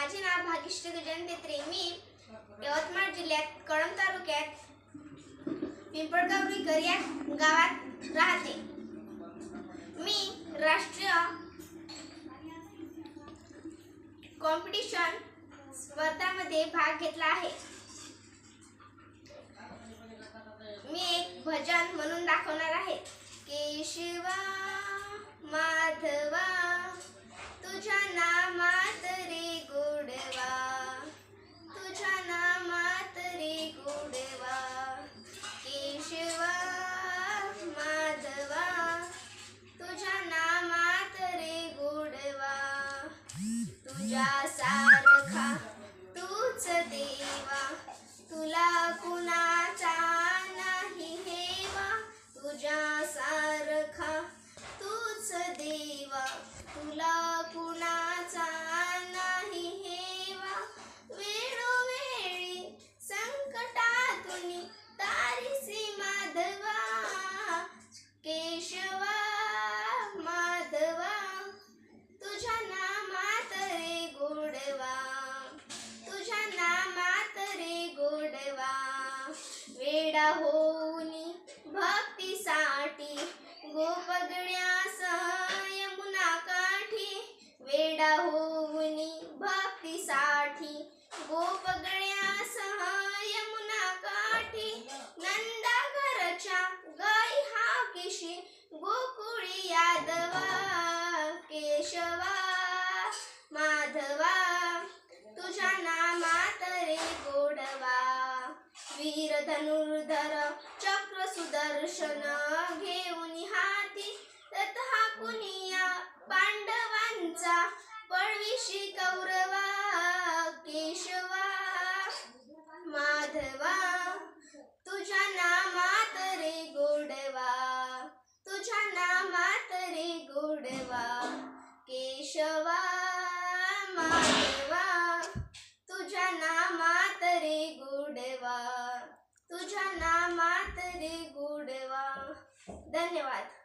माझे नाव भाग्यश्री गजानन बेत्रे मी यवतमाळ जिल्ह्यात कळंब तालुक्यात पिंपळगावरीकर या गावात राहते. मी राष्ट्रीय कॉम्पिटिशन स्पर्धामध्ये भाग घेतला आहे. मी एक भजन म्हणून दाखवणार आहे की शिवा सारखा गोपगण्या गोपगण्यास यमुना काठी नंदा घरच्या गाई हा किशी गोकुळी यादवा केशवा माधवा तुझ्या नामात रे गोडवा. वीर धनुर्धर चक्र सुदर्शन घेऊन हाती तथा कुनिया पांडवांचा पळविशी केशवा माधवा तुझ्या नामात रे गुडवा तुझ्या नामात रे गुडवा. धन्यवाद.